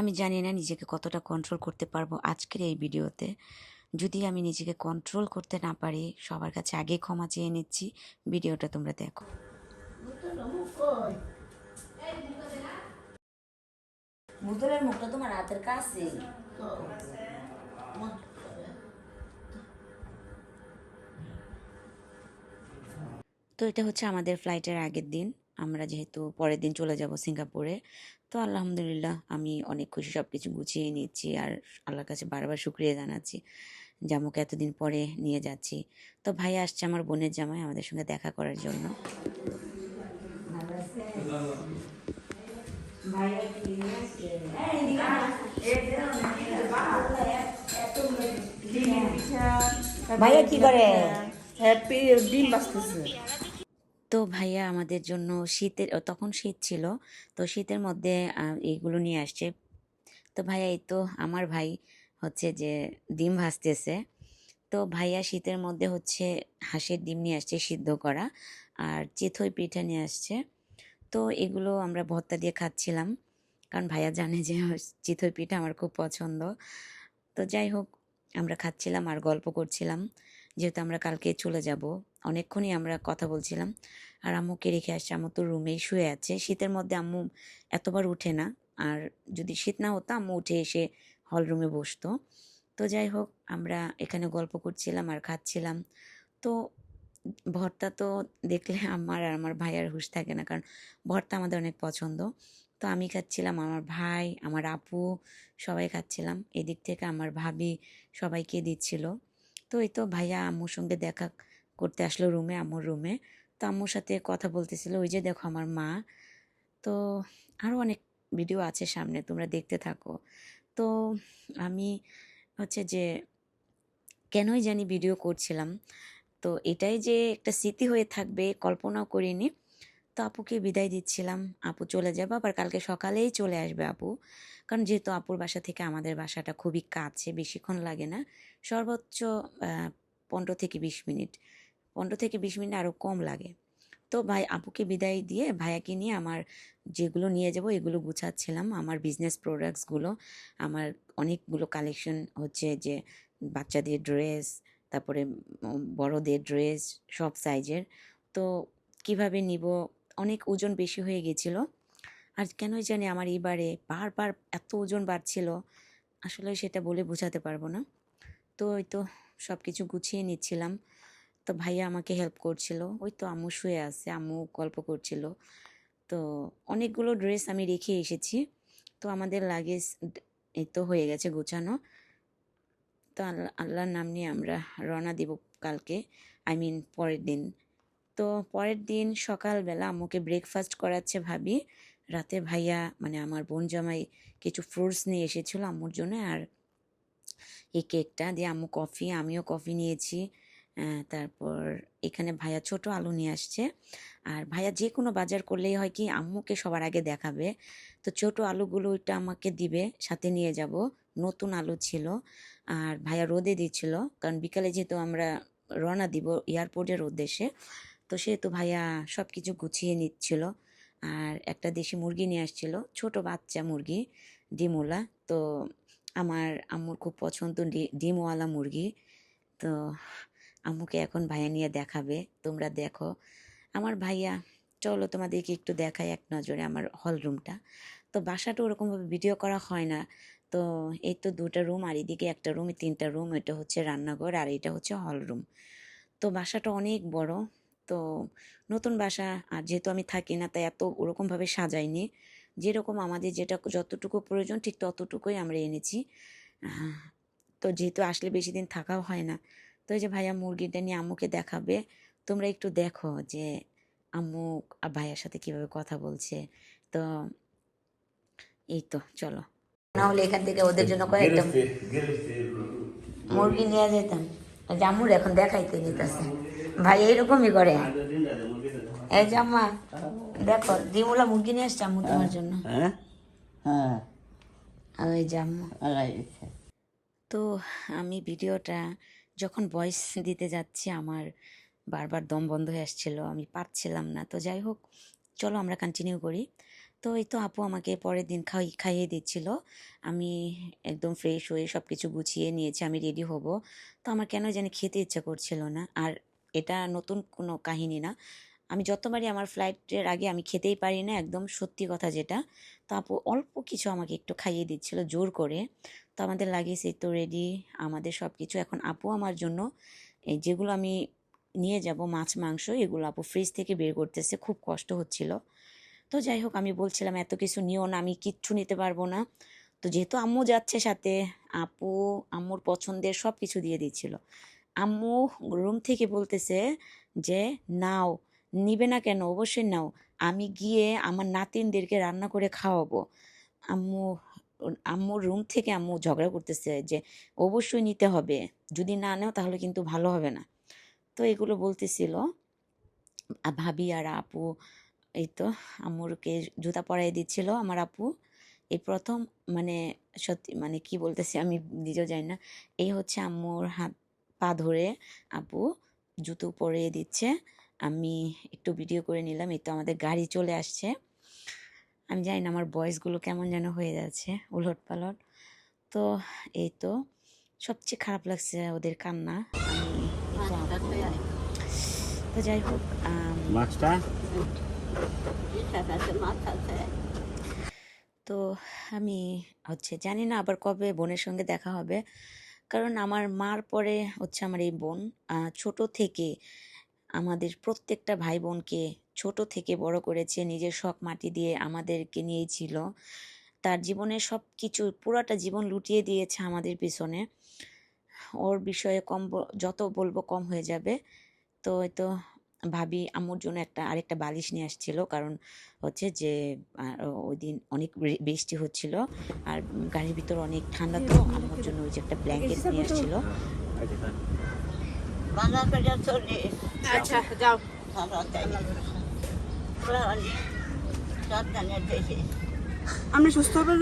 আমি জানি না নিজেকে কতটা কন্ট্রোল করতে পারব আজকের এই ভিডিওতে। যদি আমি নিজেকে কন্ট্রোল করতে না পারি সবার কাছে আগে ক্ষমা চেয়ে নিচ্ছি। ভিডিওটা তোমরা দেখো। মুদলের মুখটা তোমার হাতের কাছে। তো এটা হচ্ছে আমাদের ফ্লাইটের আগের দিন। আমরা যেহেতু পরের দিন চলে যাব সিঙ্গাপুরে তো আলহামদুলিল্লাহ আমি অনেক খুশি সব কিছু গুছিয়ে নিচ্ছি আর আল্লাহর কাছে বারবার শুক্রিয়া জানাচ্ছি জামুকে এতদিন পরে নিয়ে যাচ্ছি। তো ভাই আসছে আমার বোনের জামাই আমাদের সঙ্গে দেখা করার জন্য। ভাইয়া কি করে? হ্যাপি ডিম বাঁচতেছে। তো ভাইয়া আমাদের জন্য শীতের তখন শীত ছিল, তো শীতের মধ্যে এইগুলো নিয়ে আসছে। তো ভাইয়া এই তো আমার ভাই হচ্ছে যে ডিম ভাজতেছে। তো ভাইয়া শীতের মধ্যে হচ্ছে হাঁসের ডিম নিয়ে আসছে সিদ্ধ করা আর চিথই পিঠা নিয়ে আসছে। তো এগুলো আমরা ভর্তা দিয়ে খাচ্ছিলাম, কারণ ভাইয়া জানে যে চিথই পিঠা আমার খুব পছন্দ। তো যাই হোক, আমরা খাচ্ছিলাম আর গল্প করছিলাম, যেহেতু আমরা কালকে চলে যাব। অনেকক্ষণই আমরা কথা বলছিলাম। আর আম্মুকে রেখে আসছে। আম্মু তো রুমেই শুয়ে আছে। শীতের মধ্যে আম্মু এতবার উঠে না। আর যদি শীত না হতো, আম্মু উঠে এসে হল রুমে বসতো। তো যাই হোক, আমরা এখানে গল্প করছিলাম আর খাচ্ছিলাম। তো ভর্তা তো দেখলে আমার আর আমার ভাইয়ার হুঁশ থাকে না। কারণ ভর্তা আমাদের অনেক পছন্দ। তো আমি খাচ্ছিলাম, আমার ভাই, আমার আপু, সবাই খাচ্ছিলাম। এদিক থেকে আমার ভাবি সবাইকে দিচ্ছিল। তো এই তো ভাইয়া আম্মুর সঙ্গে দেখা করতে আসলো রুমে আম্মুর রুমে তো আম্মুর সাথে কথা বলতেছিল, ওই যে দেখো আমার মা। তো আরও অনেক ভিডিও আছে সামনে, তোমরা দেখতে থাকো। তো আমি হচ্ছে যে কেনই জানি ভিডিও করছিলাম। তো এটাই যে একটা স্মৃতি হয়ে থাকবে, কল্পনাও করিনি। তো আপুকে বিদায় দিচ্ছিলাম, আপু চলে যাবে, আবার কালকে সকালেই চলে আসবে আপু। কারণ যেহেতু আপুর বাসা থেকে আমাদের বাসাটা খুবই কাছে, বেশিক্ষণ লাগে না, সর্বোচ্চ পনেরো থেকে বিশ মিনিট। পনেরো থেকে বিশ মিনিট আরও কম লাগে। তো ভাই আপুকে বিদায় দিয়ে ভাইয়াকে নিয়ে আমার যেগুলো নিয়ে যাব এগুলো গুছাচ্ছিলাম। আমার বিজনেস প্রোডাক্টসগুলো আমার অনেকগুলো কালেকশন হচ্ছে যে বাচ্চাদের ড্রেস তারপরে বড়দের ড্রেস সব সাইজের তো কীভাবে নিব? অনেক ওজন বেশি হয়ে গেছিল। আর কেনই জানি আমার এবারে বারবার এত ওজন বাড়ছিল, আসলে সেটা বলে বোঝাতে পারব না। তো ওই তো সব কিছু গুছিয়ে নিচ্ছিলাম। তো ভাইয়া আমাকে হেল্প করছিল। ওই তো আম্মু শুয়ে আছে, আম্মু গল্প করছিল। তো অনেকগুলো ড্রেস আমি রেখে এসেছি। তো আমাদের লাগেজ এই তো হয়ে গেছে গোছানো। তো আল্লাহ আল্লাহর নাম নিয়ে আমরা রওনা দিব কালকে আই মিন পরের দিন। তো পরের দিন সকালবেলা আম্মুকে ব্রেকফাস্ট করাচ্ছে ভাবি। রাতে ভাইয়া মানে আমার বোন জামাই কিছু ফ্রুটস নিয়ে এসেছিল আম্মুর জন্য। আর এই কেকটা দিয়ে আম্মু কফি আমিও কফি নিয়েছি। তারপর এখানে ভাইয়া ছোট আলু নিয়ে আসছে। আর ভাইয়া যে কোনো বাজার করলেই হয় কি, আম্মুকে সবার আগে দেখাবে। তো ছোট আলুগুলো ওইটা আমাকে দিবে, সাথে নিয়ে যাব। নতুন আলু ছিল, আর ভাইয়া রোদে দিচ্ছিল। কারণ বিকালে যেহেতু আমরা রওনা দিব এয়ারপোর্টের উদ্দেশ্যে, তো সেহেতু ভাইয়া সব কিছু গুছিয়ে নিচ্ছিল। আর একটা দেশি মুরগি নিয়ে আসছিল, ছোট বাচ্চা মুরগি, ডিমওয়ালা। তো আমার আম্মুর খুব পছন্দ ডিমওয়ালা মুরগি। তো আম্মুকে এখন ভাইয়া নিয়ে দেখাবে। তোমরা দেখো। আমার ভাইয়া, চলো তোমাদেরকে একটু দেখাই এক নজরে আমার হল রুমটা তো বাসাটা ওরকমভাবে ভিডিও করা হয় না। তো এই তো দুটা রুম আর এদিকে একটা রুম তিনটা রুম এটা হচ্ছে রান্নাঘর, আর এটা হচ্ছে হল রুম তো বাসাটা অনেক বড়। তো নতুন বাসা, আর যেহেতু আমি থাকি না, তাই এত ওরকমভাবে সাজাইনি। যেরকম আমাদের যেটা যতটুকু প্রয়োজন, ঠিক ততটুকুই আমরা এনেছি। তো যেহেতু আসলে বেশি দিন থাকাও হয় না তো এই যে ভাইয়া মুরগিটা নিয়ে আম্মুকে দেখাবে তোমরা একটু দেখো যে আম্মু আর ভাইয়ার সাথে কীভাবে কথা বলছে। তো এই তো চলো। না হলে এখান থেকে ওদের জন্য কয়েকটা মুরগি নিয়ে যেতাম। জামুর এখন দেখাইতে নিতেছে। ভাই এইরকমই করে। এই জাম্মা দেখো ডিমুলা মুরগি নিয়ে আসছে আম্মু তোমার জন্য। হ্যাঁ? হ্যাঁ। ওই জাম্মু তো আমি ভিডিওটা যখন ভয়েস দিতে যাচ্ছি, আমার বারবার দম বন্ধ হয়ে আসছিল, আমি পারছিলাম না। তো যাই হোক, চলো আমরা কন্টিনিউ করি। তো এই তো আপু আমাকে পরের দিন খাই, খাইয়ে দিচ্ছিল। আমি একদম ফ্রেশ হয়ে সব কিছু গুছিয়ে নিয়েছি, আমি রেডি হব। তো আমার কেন জানি খেতে ইচ্ছা করছিল না। আর এটা নতুন কোনো কাহিনী না। আমি যতবারই আমার ফ্লাইটের আগে আমি খেতেই পারি না, একদম সত্যি কথা যেটা, তো আপু অল্প কিছু আমাকে একটু খাইয়ে দিচ্ছিল জোর করে। তো আমাদের এই তো রেডি আমাদের সব কিছু এখন আপু আমার জন্য এই যেগুলো আমি নিয়ে যাব, মাছ, মাংস, এগুলো আপু ফ্রিজ থেকে বের করতেছে, খুব কষ্ট হচ্ছিল। তো যাই হোক, আমি বলছিলাম, এত কিছু নিও না, আমি কিচ্ছু নিতে পারব না। তো যেহেতু আম্মু যাচ্ছে সাথে, আপু, আম্মুর পছন্দের সব কিছু দিয়ে দিচ্ছিল। আম্মু রুম থেকে বলতেছে যে, নাও। নিবে না কেন? অবশ্যই নাও। আমি গিয়ে আমার নাতিনদেরকে রান্না করে খাওয়াবো। আম্মু, আম্মুর রুম থেকে আম্মু ঝগড়া করতেছে যে, অবশ্যই নিতে হবে। যদি না নেও তাহলে কিন্তু ভালো হবে না। তো এগুলো বলতেছিল। ভাবি আর আপু, এই তো আম্মুরকে জুতা পরাই দিচ্ছিল আমার আপু। এই প্রথম মানে সত্যি মানে কি বলতেছি আমি নিজেও জানি না। এই হচ্ছে আম্মুর হাত, পা ধরে আপু জুতো পরিয়ে দিচ্ছে। আমি একটু ভিডিও করে নিলাম এই তো আমাদের গাড়ি চলে আসছে। আমি জানি না আমার ভয়েসগুলো কেমন যেন হয়ে যাচ্ছে উলট পালট। তো এই তো সবচেয়ে খারাপ লাগছে ওদের কান্না। তো যাই হোক তো আমি হচ্ছে জানি না আবার কবে বোনের সঙ্গে দেখা হবে। কারণ আমার মার পরে হচ্ছে আমার এই বোন ছোট থেকে আমাদের প্রত্যেকটা ভাই বোনকে ছোট থেকে বড় করেছে নিজের শখ মাটি দিয়ে আমাদেরকে নিয়েই ছিল তার জীবনের সব কিছু পুরাটা জীবন লুটিয়ে দিয়েছে আমাদের পিছনে। ওর বিষয়ে কম যত বলব কম হয়ে যাবে। তো তো ভাবি আম্মুর জন্য একটা, আরেকটা বালিশ নিয়ে আসছিল, কারণ হচ্ছে যে ওই দিন অনেক বৃষ্টি হচ্ছিল, আর গাড়ির ভিতর অনেক ঠান্ডা তো, আম্মুর জন্য ওই যে একটা ব্ল্যাঙ্কেট নিয়ে আসছিল। করে আচ্ছা যাও। আমি সুস্থ হবে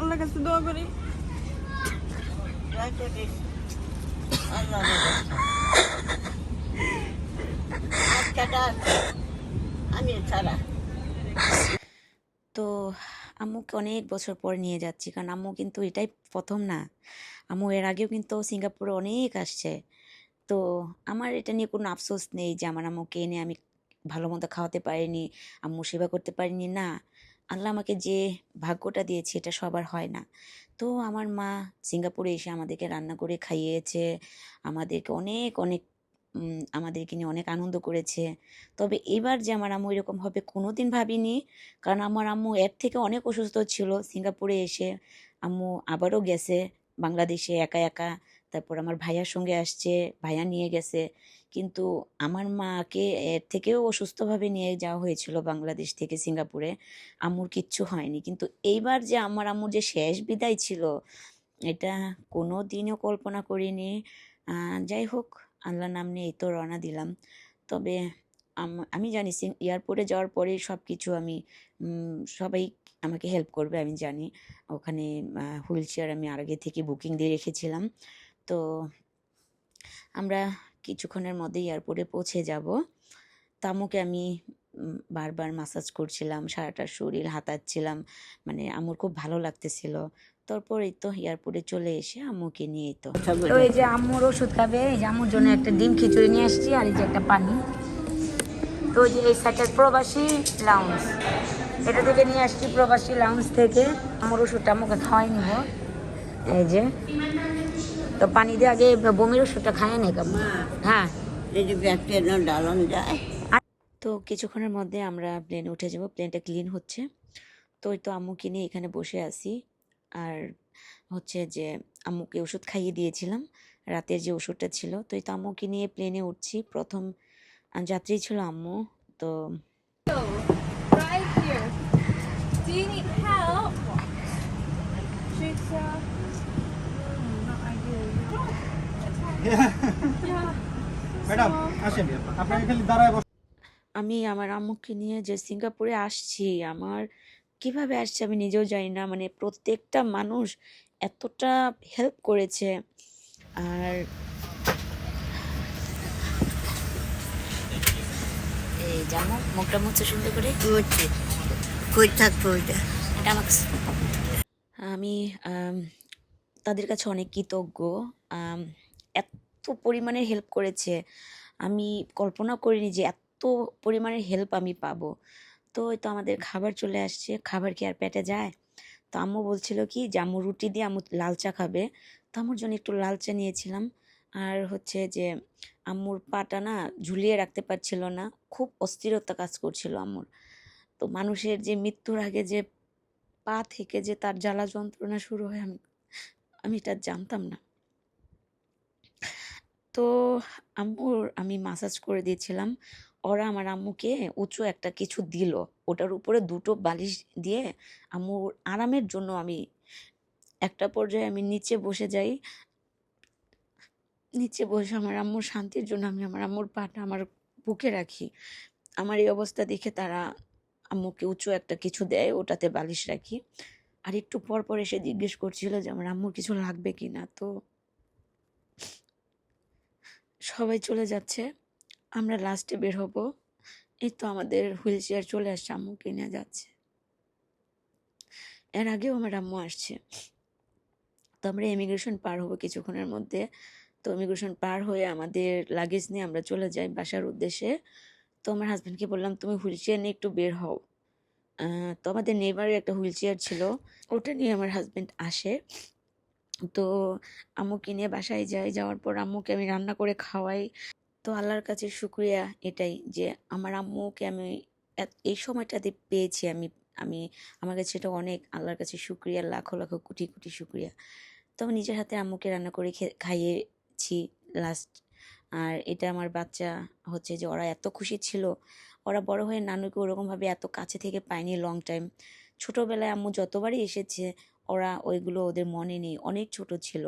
আল্লাহর কাছে দোয়া করি। আল্লাহ আমি ছাড়া। তো আম্মুকে অনেক বছর পর নিয়ে যাচ্ছি কারণ আম্মু কিন্তু এটাই প্রথম না। আম্মু এর আগেও কিন্তু সিঙ্গাপুরে অনেক আসছে। তো আমার এটা নিয়ে কোনো আফসোস নেই যে আমার আম্মুকে এনে আমি ভালো মতো খাওয়াতে পারিনি, আম্মু সেবা করতে পারিনি, না। আল্লাহ আমাকে যে ভাগ্যটা দিয়েছে এটা সবার হয় না। তো আমার মা সিঙ্গাপুরে এসে আমাদেরকে রান্না করে খাইয়েছে, আমাদেরকে অনেক অনেক আমাদেরকে নিয়ে অনেক আনন্দ করেছে। তবে এবার যে আমার আম্মু এরকম হবে কোনোদিন ভাবিনি, কারণ আমার আম্মু এর থেকে অনেক অসুস্থ ছিল সিঙ্গাপুরে এসে। আম্মু আবারও গেছে বাংলাদেশে একা একা। তারপর আমার ভাইয়ার সঙ্গে আসছে, ভাইয়া নিয়ে গেছে। কিন্তু আমার মাকে এর থেকেও অসুস্থভাবে নিয়ে যাওয়া হয়েছিল বাংলাদেশ থেকে সিঙ্গাপুরে। আম্মুর কিচ্ছু হয়নি। কিন্তু এইবার যে আমার আম্মুর যে শেষ বিদায় ছিল, এটা কোনো দিনও কল্পনা করিনি। যাই হোক আল্লাহ নাম নিয়ে এই তো রওনা দিলাম। তবে আমি জানি এয়ারপোর্টে যাওয়ার পরে সব কিছু আমি সবাই আমাকে হেল্প করবে, আমি জানি। ওখানে হুইল চেয়ার আমি আগে থেকে বুকিং দিয়ে রেখেছিলাম। তো আমরা কিছুক্ষণের মধ্যে এয়ারপোর্টে পৌঁছে যাব। তামুকে আমি বারবার মাসাজ করছিলাম, সারাটা শরীর হাতাচ্ছিলাম মানে আমার খুব ভালো লাগতেছিল। তারপর এই তো এয়ারপোর্টে চলে এসে আম্মুকে নিয়ে তো। তো এই যে আম্মুর ওষুধ খাবে, এই যে আম্মুর জন্য একটা ডিম খিচুড়ি নিয়ে আসছি আর এই যে একটা পানি। তো যে এই সাইডের প্রবাসী লাউন্স এটা থেকে নিয়ে আসছি প্রবাসী লাউন্স থেকে। আমার ওষুধটা আমাকে খাওয়াই নিব। এই যে। তো পানি দিয়ে আগে বমির ওষুধটা খায় নেই কাম হ্যাঁ যদি ব্যাকটেরিয়া ডালন যায় তো কিছুক্ষণের মধ্যে আমরা প্লেনে উঠে যাব প্লেনটা ক্লিন হচ্ছে তো ওই তো আম্মুকে নিয়ে এখানে বসে আছি আর হচ্ছে যে আম্মুকে ওষুধ খাইয়ে দিয়েছিলাম রাতের যে ওষুধটা ছিল তো এই তো আম্মুকে নিয়ে প্লেনে উঠছি প্রথম যাত্রী ছিল আম্মু তো. Do you need help? Ideal. Yeah. Madam আসেন। আপনাকে খালি দাঁড়ায় আমি আমার আম্মুকে নিয়ে যে সিঙ্গাপুরে আসছি আমার কীভাবে আসছে আমি নিজেও জানি না। মানে প্রত্যেকটা মানুষ এতটা হেল্প করেছে। আর এই যেমন মুখটা মুছে সুন্দর করে। কই থাকব ওইটা? আম, তাদের কাছে অনেক কৃতজ্ঞ। এত পরিমাণে হেল্প করেছে। আমি কল্পনা করিনি যে এত পরিমাণের হেল্প আমি পাবো। তো তো আমাদের খাবার চলে আসছে। খাবার কি আর পেটে যায়? তো আম্মু বলছিল কি যে, আম্মু রুটি দিয়ে আম্মু লাল চা খাবে। তো আম্মুর জন্য একটু লাল চা নিয়েছিলাম। আর হচ্ছে যে, আম্মুর পাটা না ঝুলিয়ে রাখতে পারছিল না। খুব অস্থিরতা কাজ করছিল আম্মুর। তো মানুষের যে মৃত্যুর আগে যে পা থেকে যে তার জ্বালা যন্ত্রণা শুরু হয়, আমি আমি এটা জানতাম না। তো আম্মুর আমি মাসাজ করে দিয়েছিলাম। ওরা আমার আম্মুকে উঁচু একটা কিছু দিল। ওটার উপরে দুটো বালিশ দিয়ে আম্মুর আরামের জন্য আমি একটা পর্যায়ে আমি নিচে বসে যাই। নিচে বসে আমার আম্মুর শান্তির জন্য আমি আমার আম্মুর পাটা আমার বুকে রাখি। আমার এই অবস্থা দেখে তারা আম্মুকে উঁচু একটা কিছু দেয়, ওটাতে বালিশ রাখি। আর একটু পর পর এসে জিজ্ঞেস করছিল যে, আমার আম্মুর কিছু লাগবে কি না তো সবাই চলে যাচ্ছে। আমরা লাস্টে বের হব। এই তো আমাদের হুইল চেয়ার চলে আসছে, আম্মুকে নিয়ে যাচ্ছে। এর আগেও আমার আম্মু আসছে। তো আমরা ইমিগ্রেশন পার হব কিছুক্ষণের মধ্যে। তো ইমিগ্রেশন পার হয়ে আমাদের লাগেজ নিয়ে আমরা চলে যাই বাসার উদ্দেশ্যে। তো আমার হাজব্যান্ডকে বললাম, তুমি হুইল চেয়ার নিয়ে একটু বের হও। তো আমাদের নেইবারের একটা হুইল চেয়ার ছিল। ওটা নিয়ে আমার হাজব্যান্ড আসে। তো আম্মুকে নিয়ে বাসায় যাই যাওয়ার পর আম্মুকে আমি রান্না করে খাওয়াই। তো আল্লাহর কাছে শুক্রিয়া এটাই যে আমার আম্মুকে আমি এই সময়টাতে পেয়েছি আমি আমি, আমার কাছে এটা অনেক। আল্লাহর কাছে শুক্রিয়া, লাখো লাখো, কোটি কোটি শুক্রিয়া। তো আমি নিজের হাতে আম্মুকে রান্না করে খাইয়েছি লাস্ট আর এটা আমার বাচ্চা হচ্ছে যে ওরা এত খুশি ছিল ওরা বড় হয়ে নানুকে ওরকমভাবে এত কাছে থেকে পায়নি লং টাইম ছোটোবেলায় আম্মু যতবারই এসেছে, ওরা ওইগুলো ওদের মনে নেই, অনেক ছোট ছিল।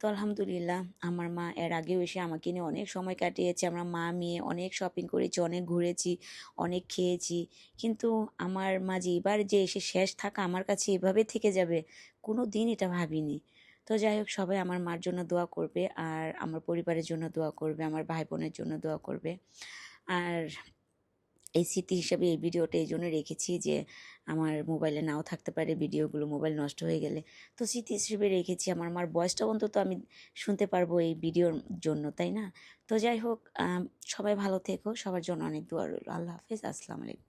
তো আলহামদুলিল্লাহ, আমার মা এর আগেও এসে আমাকে নিয়ে অনেক সময় কাটিয়েছে। আমরা মা, মেয়ে অনেক শপিং করেছি, অনেক ঘুরেছি, অনেক খেয়েছি। কিন্তু আমার মা যে এবার যে এসে শেষ থাকা, আমার কাছে এভাবে থেকে যাবে কোনো দিন এটা ভাবিনি। তো যাই হোক, সবাই আমার মার জন্য দোয়া করবে আর আমার পরিবারের জন্য দোয়া করবে, আমার ভাই বোনের জন্য দোয়া করবে। আর এই স্মৃতি হিসাবে এই ভিডিওটা এই জন্য রেখেছি যে আমার মোবাইলে নাও থাকতে পারে, ভিডিওগুলো মোবাইল নষ্ট হয়ে গেলে। তো স্মৃতি হিসেবে রেখেছি আমার আমার বয়সটা অন্তত আমি শুনতে পারব এই ভিডিওর জন্য, তাই না? তো যাই হোক সবাই ভালো থেকো, সবার জন্য অনেক দোয়া রইল। আল্লাহ হাফিজ, আসসালামু আলাইকুম।